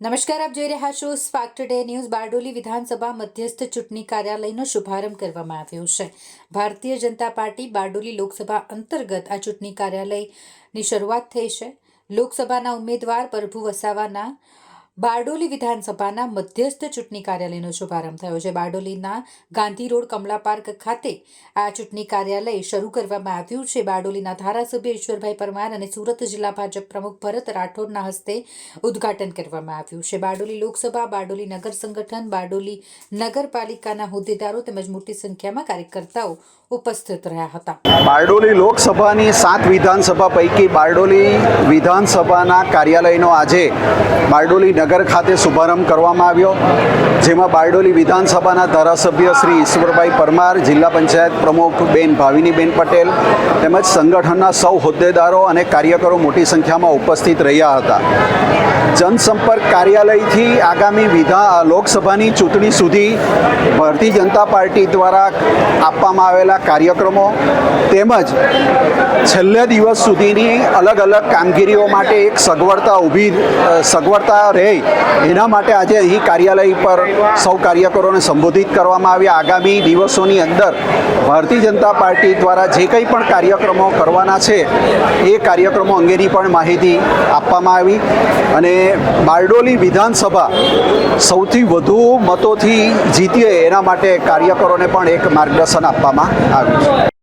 નમસ્કાર, આપ જોઈ રહ્યા છો સ્પાર્ક ટુડે ન્યૂઝ બારડોલી વિધાનસભા મધ્યસ્થ ચૂંટણી કાર્યાલયનો શુભારંભ કરવામાં આવ્યો છે. ભારતીય જનતા પાર્ટી બારડોલી લોકસભા અંતર્ગત આ ચૂંટણી કાર્યાલયની શરૂઆત થઈ છે. લોકસભાના ઉમેદવાર પ્રભુ વસાવાના બારડોલી વિધાનસભાના મધ્યસ્થ ચૂંટણી કાર્યાલયનો શુભારંભ થયો છે. બારડોલીના ગાંધી રોડ કમલા પાર્ક ખાતે આ ચૂંટણી કાર્યાલય શરૂ કરવામાં આવ્યું છે. બારડોલીના ધારાસભ્ય ઈશ્વરભાઈ પરમાર અને સુરત જિલ્લા ભાજપ પ્રમુખ ભરત રાઠોડના હસ્તે ઉદ્ઘાટન કરવામાં આવ્યું છે. બારડોલી લોકસભા, બારડોલી નગર સંગઠન, બારડોલી નગરપાલિકાના હોદ્દેદારો તેમજ મોટી સંખ્યામાં કાર્યકર્તાઓ ઉપસ્થિત રહ્યા હતા. બારડોલી લોકસભાની સાત વિધાનસભા પૈકી બારડોલી વિધાનસભાના કાર્યાલયનો આજે બારડોલી નગર ખાતે શુભારંભ કરવામાં આવ્યો, જેમાં બારડોલી વિધાનસભાના ધારાસભ્ય શ્રી ઈશ્વરભાઈ પરમાર, જિલ્લા પંચાયત પ્રમુખ બેન ભાવિનીબેન પટેલ તેમજ સંગઠનના સૌ હોદ્દેદારો અને કાર્યકરો મોટી સંખ્યામાં ઉપસ્થિત રહ્યા હતા. જનસંપર્ક કાર્યાલયથી આગામી વિધા, લોકસભાની ચૂંટણી સુધી ભારતીય જનતા પાર્ટી દ્વારા આપવામાં આવેલા કાર્યક્રમો તેમજ છેલ્લે દિવસ સુધીની અલગ અલગ કામગીરીઓ માટે એક સગવડતા ઊભી સગવડતા રહે એના માટે આજે અહીં કાર્યાલય પર સૌ કાર્યકરોને સંબોધિત કરવામાં આવ્યા. આગામી દિવસોની અંદર ભારતીય જનતા પાર્ટી દ્વારા જે કંઈ પણ કાર્યક્રમો કરવાના છે, એ કાર્યક્રમો અંગેની પણ માહિતી આપવામાં આવી. અને બારડોલી વિધાનસભા સૌથી વધુ મતોથી જીતીએ એના માટે કાર્યકરોને પણ એક માર્ગદર્શન આપવામાં આવ્યું છે.